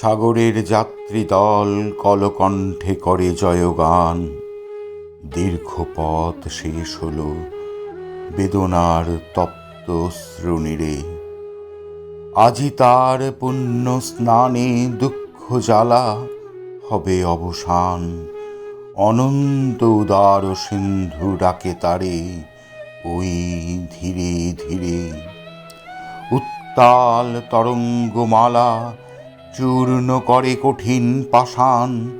সাগরের যাত্রী দল কলকণ্ঠে করে জয়গান। দীর্ঘ পথ শেষ হল বেদনার তপ্ত শ্রুণীরে। আজি তার পুণ্য স্নানে দুঃখ জ্বালা, হবে অবসান। অনন্ত উদার সিন্ধু ডাকে তারে, ওই ধীরে ধীরে। উত্তাল তরঙ্গমালা চূর্ণ করে কঠিন পাষাণ,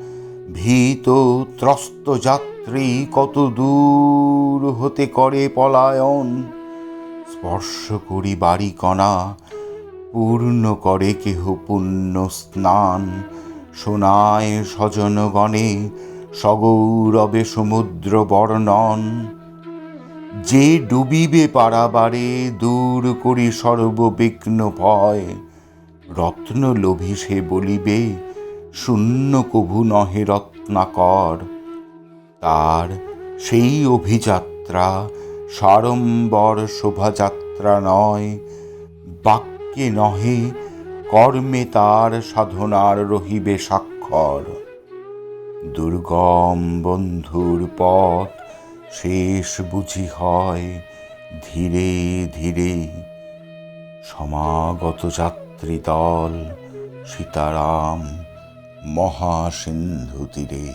ভীত ত্রস্ত যাত্রী কত দূর হতে করে পলায়ন। স্পর্শ করি বাড়ি কণা, পূর্ণ করে কেহ পুণ্য স্নান। শোনায় স্বজনগণে সগৌরবে সমুদ্র বর্ণন। যে ডুবিবে পারাবারে, দূর করি সর্ববিঘ্ন ভয়। রত্ন লোভী সে বলিবে, শূন্য কভু নহে রত্নাকর। তার সেই অভিযাত্রা সাড়ম্বর শোভাযাত্রা নয়। বাক্যে নহে, কর্মে তার সাধনার রহিবে স্বাক্ষর। দুর্গম বন্ধুর পথ শেষ বুঝি হয় ধীরে ধীরে। সমাগত যাত্রী দল সীতারাম মহাসিন্ধু তীরে।